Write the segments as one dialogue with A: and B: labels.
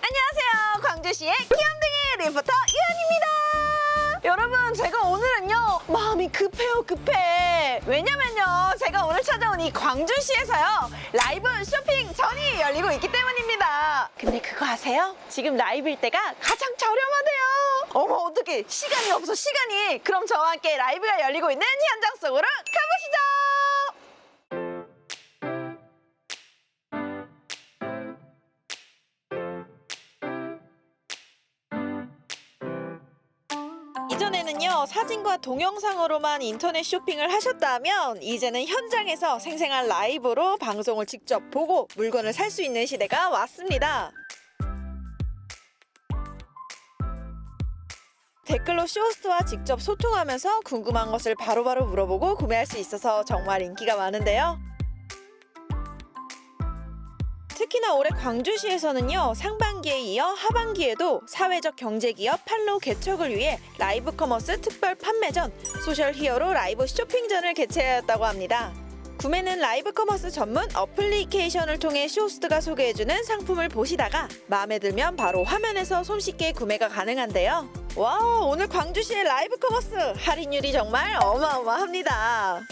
A: 안녕하세요. 광주시의 귀염둥이 리포터 유한입니다. 여러분, 제가 오늘은요, 마음이 급해요, 급해. 왜냐면요, 제가 오늘 찾아온 이 광주시에서요, 라이브 쇼핑 전이 열리고 있기 때문입니다. 근데 그거 아세요? 지금 라이브일 때가 가장 저렴하대요. 어머, 어떡해. 시간이 없어, 시간이. 그럼 저와 함께 라이브가 열리고 있는 현장 속으로 가보시죠. 이전에는요 사진과 동영상으로만 인터넷 쇼핑을 하셨다면 이제는 현장에서 생생한 라이브로 방송을 직접 보고 물건을 살 수 있는 시대가 왔습니다. 댓글로 쇼호스트와 직접 소통하면서 궁금한 것을 바로바로 물어보고 구매할 수 있어서 정말 인기가 많은데요. 특히나 올해 광주시에서는요 상반기에 이어 하반기에도 사회적 경제기업 팔로 개척을 위해 라이브 커머스 특별 판매전 소셜 히어로 라이브 쇼핑전을 개최하였다고 합니다. 구매는 라이브 커머스 전문 어플리케이션을 통해 쇼호스트가 소개해주는 상품을 보시다가 마음에 들면 바로 화면에서 손쉽게 구매가 가능한데요. 와 오늘 광주시의 라이브 커머스 할인율이 정말 어마어마합니다.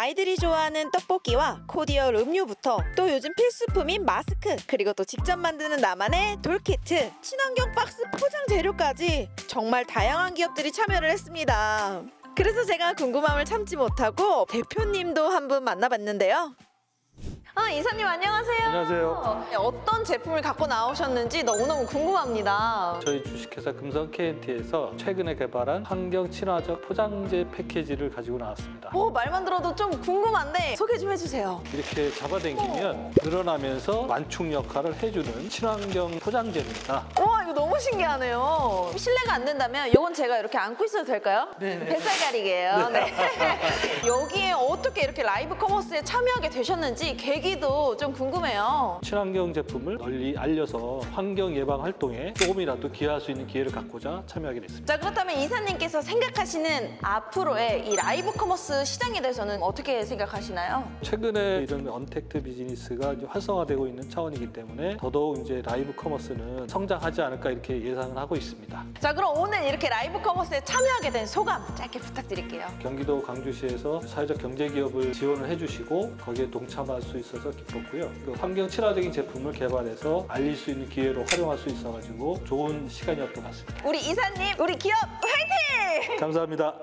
A: 아이들이 좋아하는 떡볶이와 코디얼 음료부터 또 요즘 필수품인 마스크 그리고 또 직접 만드는 나만의 돌키트 친환경 박스 포장 재료까지 정말 다양한 기업들이 참여를 했습니다. 그래서 제가 궁금함을 참지 못하고 대표님도 한 분 만나봤는데요. 아 이사님 안녕하세요.
B: 안녕하세요.
A: 네, 어떤 제품을 갖고 나오셨는지 너무너무 궁금합니다.
B: 저희 주식회사 금성 KNT에서 최근에 개발한 환경 친화적 포장재 패키지를 가지고 나왔습니다.
A: 오 말만 들어도 좀 궁금한데 소개 좀 해주세요.
B: 이렇게 잡아당기면 늘어나면서 완충 역할을 해주는 친환경 포장재입니다.
A: 와 이거 너무 신기하네요. 실례가 안 된다면 이건 제가 이렇게 안고 있어도 될까요?
B: 네네.
A: 뱃살 가리개예요. 네. 여기에 어떻게 이렇게 라이브 커머스에 참여하게 되셨는지 계기 도 좀 궁금해요.
B: 친환경 제품을 널리 알려서 환경 예방 활동에 조금이라도 기여할 수 있는 기회를 갖고자 참여하게 됐습니다.
A: 자 그렇다면 이사님께서 생각하시는 앞으로의 이 라이브 커머스 시장에 대해서는 어떻게 생각하시나요?
B: 최근에 이런 언택트 비즈니스가 이제 활성화되고 있는 차원이기 때문에 더더욱 이제 라이브 커머스는 성장하지 않을까 이렇게 예상을 하고 있습니다.
A: 자 그럼 오늘 이렇게 라이브 커머스에 참여하게 된 소감 짧게 부탁드릴게요.
B: 경기도 광주시에서 사회적 경제기업을 지원을 해주시고 거기에 동참할 수 있어서 기뻤고요. 그 환경 친화적인 제품을 개발해서 알릴 수 있는 기회로 활용할 수 있어가지고 좋은 시간이었던 것 같습니다.
A: 우리 이사님 우리 기업 화이팅!
B: 감사합니다.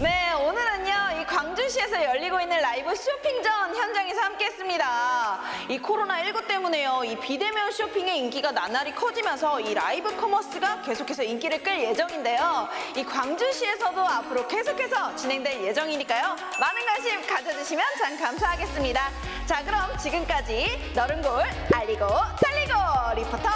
A: 네, 오늘은요, 이 광주시에서 열리고 있는 라이브 쇼핑전 현장에서 함께 했습니다. 이 코로나19 때문에요, 이 비대면 쇼핑의 인기가 나날이 커지면서 이 라이브 커머스가 계속해서 인기를 끌 예정인데요. 이 광주시에서도 앞으로 계속해서 진행될 예정이니까요. 많은 관심 가져주시면 참 감사하겠습니다. 자, 그럼 지금까지 너른 골 알리고 살리고 리포터 유